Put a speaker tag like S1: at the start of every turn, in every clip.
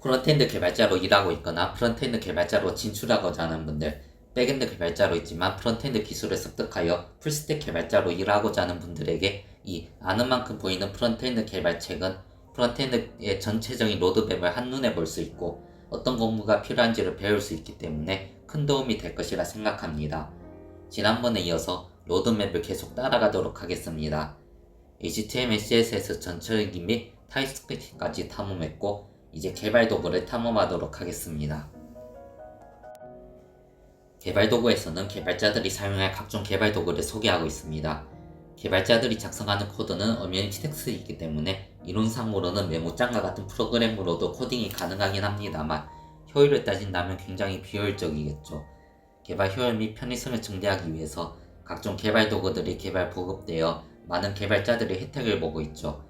S1: 프론트엔드 개발자로 일하고 있거나 프론트엔드 개발자로 진출하고자 하는 분들, 백엔드 개발자로 있지만 프론트엔드 기술을 습득하여 풀스택 개발자로 일하고자 하는 분들에게 이 아는 만큼 보이는 프론트엔드 개발책은 프론트엔드의 전체적인 로드맵을 한눈에 볼 수 있고 어떤 공부가 필요한지를 배울 수 있기 때문에 큰 도움이 될 것이라 생각합니다. 지난번에 이어서 로드맵을 계속 따라가도록 하겠습니다. HTML, CSS 전체적인 및 타입스크립트까지 탐험했고 이제 개발 도구를 탐험하도록 하겠습니다. 개발 도구에서는 개발자들이 사용할 각종 개발 도구를 소개하고 있습니다. 개발자들이 작성하는 코드는 엄연히 텍스트이기 때문에 이론상으로는 메모장과 같은 프로그램으로도 코딩이 가능하긴 합니다만 효율을 따진다면 굉장히 비효율적이겠죠. 개발 효율 및 편의성을 증대하기 위해서 각종 개발 도구들이 개발 보급되어 많은 개발자들이 혜택을 보고 있죠.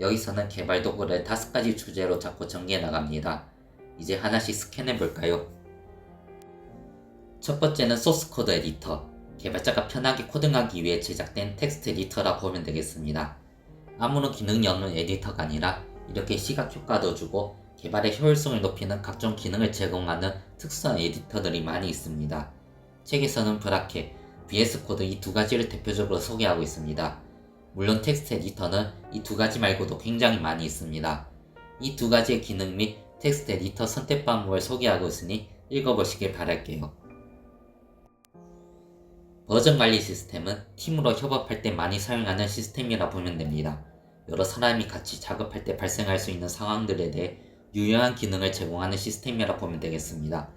S1: 여기서는 개발 도구를 다섯 가지 주제로 잡고 전개해 나갑니다. 이제 하나씩 스캔해 볼까요? 첫 번째는 소스 코드 에디터. 개발자가 편하게 코딩하기 위해 제작된 텍스트 에디터라 보면 되겠습니다. 아무런 기능이 없는 에디터가 아니라 이렇게 시각 효과도 주고 개발의 효율성을 높이는 각종 기능을 제공하는 특수한 에디터들이 많이 있습니다. 책에서는 브라켓, VS 코드 이 두 가지를 대표적으로 소개하고 있습니다. 물론 텍스트 에디터는 이 두 가지 말고도 굉장히 많이 있습니다. 이 두 가지의 기능 및 텍스트 에디터 선택 방법을 소개하고 있으니 읽어보시길 바랄게요. 버전 관리 시스템은 팀으로 협업할 때 많이 사용하는 시스템이라 보면 됩니다. 여러 사람이 같이 작업할 때 발생할 수 있는 상황들에 대해 유용한 기능을 제공하는 시스템이라 보면 되겠습니다.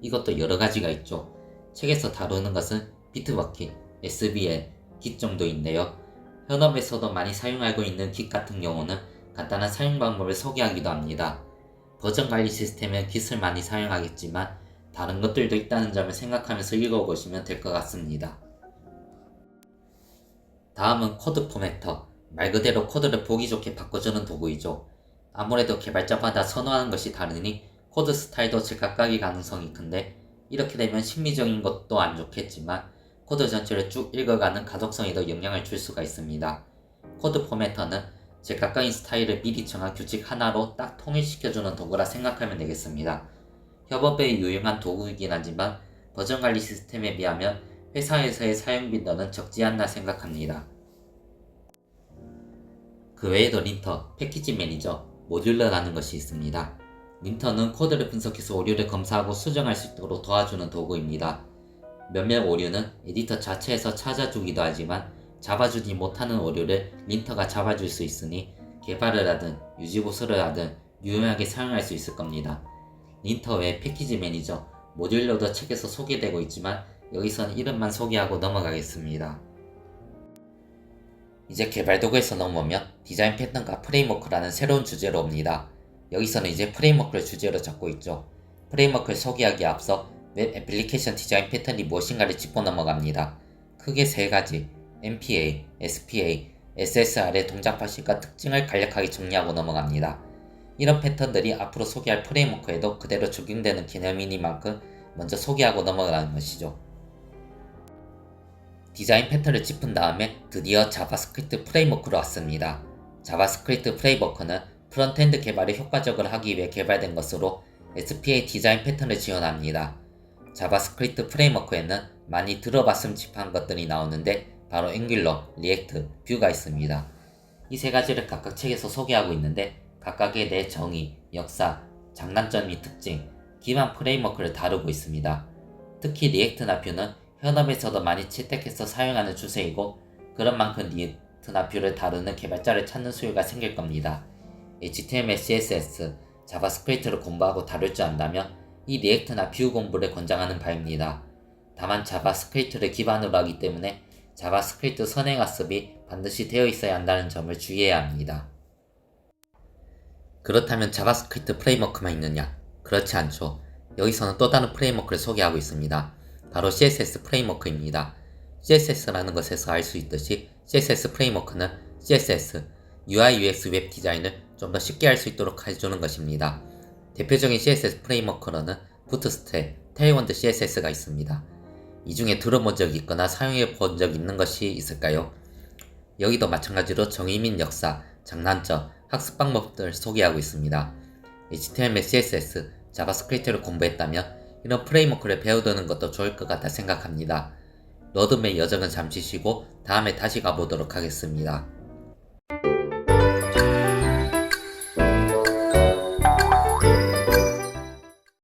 S1: 이것도 여러 가지가 있죠. 책에서 다루는 것은 비트버킷, SVN, Git 정도인데요. 현업에서도 많이 사용하고 있는 Git 같은 경우는 간단한 사용 방법을 소개하기도 합니다. 버전 관리 시스템은 Git을 많이 사용하겠지만 다른 것들도 있다는 점을 생각하면서 읽어보시면 될 것 같습니다. 다음은 코드 포매터. 말 그대로 코드를 보기 좋게 바꿔주는 도구이죠. 아무래도 개발자마다 선호하는 것이 다르니 코드 스타일도 제각각의 가능성이 큰데 이렇게 되면 심리적인 것도 안 좋겠지만 코드 전체를 쭉 읽어가는 가독성에도 영향을 줄 수가 있습니다. 코드 포매터는 제각각의 스타일을 미리 정한 규칙 하나로 딱 통일시켜주는 도구라 생각하면 되겠습니다. 협업에 유용한 도구이긴 하지만 버전 관리 시스템에 비하면 회사에서의 사용 빈도는 적지 않나 생각합니다. 그 외에도 린터, 패키지 매니저, 모듈러라는 것이 있습니다. 린터는 코드를 분석해서 오류를 검사하고 수정할 수 있도록 도와주는 도구입니다. 몇몇 오류는 에디터 자체에서 찾아주기도 하지만 잡아주지 못하는 오류를 린터가 잡아줄 수 있으니 개발을 하든 유지보수를 하든 유용하게 사용할 수 있을 겁니다. 린터 외 패키지 매니저, 모듈러도 책에서 소개되고 있지만 여기서는 이름만 소개하고 넘어가겠습니다. 이제 개발 도구에서 넘어오면 디자인 패턴과 프레임워크라는 새로운 주제로 옵니다. 여기서는 이제 프레임워크를 주제로 잡고 있죠. 프레임워크를 소개하기에 앞서 웹 애플리케이션 디자인 패턴이 무엇인가를 짚고 넘어갑니다. 크게 세 가지, MPA, SPA, SSR의 동작 방식과 특징을 간략하게 정리하고 넘어갑니다. 이런 패턴들이 앞으로 소개할 프레임워크에도 그대로 적용되는 개념이니만큼 먼저 소개하고 넘어가는 것이죠. 디자인 패턴을 짚은 다음에 드디어 자바스크립트 프레임워크로 왔습니다. 자바스크립트 프레임워크는 프론트엔드 개발을 효과적으로 하기 위해 개발된 것으로 SPA 디자인 패턴을 지원합니다. 자바스크립트 프레임워크에는 많이 들어봤음 짚한 것들이 나오는데 바로 앵귤러, 리액트, 뷰가 있습니다. 이 세 가지를 각각 책에서 소개하고 있는데 각각에 대해 정의, 역사, 장단점 및 특징, 기반 프레임워크를 다루고 있습니다. 특히 리액트나 뷰는 현업에서도 많이 채택해서 사용하는 추세이고 그런 만큼 리액트나 뷰를 다루는 개발자를 찾는 수요가 생길 겁니다. HTML, CSS, 자바스크립트를 공부하고 다룰 줄 안다면 이 리액트나 뷰 공부를 권장하는 바입니다. 다만 자바스크립트를 기반으로 하기 때문에 자바스크립트 선행 학습이 반드시 되어 있어야 한다는 점을 주의해야 합니다. 그렇다면 자바스크립트 프레임워크만 있느냐? 그렇지 않죠. 여기서는 또 다른 프레임워크를 소개하고 있습니다. 바로 CSS 프레임워크입니다. CSS라는 것에서 알 수 있듯이 CSS 프레임워크는 CSS, UI UX 웹 디자인을 좀 더 쉽게 할 수 있도록 해주는 것입니다. 대표적인 CSS 프레임워크로는 부트스트랩, 테일원드 CSS가 있습니다. 이 중에 들어본 적이 있거나 사용해 본 적 있는 것이 있을까요? 여기도 마찬가지로 정의 및 역사, 장단점, 학습 방법들을 소개하고 있습니다. HTML, CSS, 자바스크립트를 공부했다면 이런 프레임워크를 배워두는 것도 좋을 것 같다 생각합니다. 로드맵 여정은 잠시 쉬고 다음에 다시 가보도록 하겠습니다.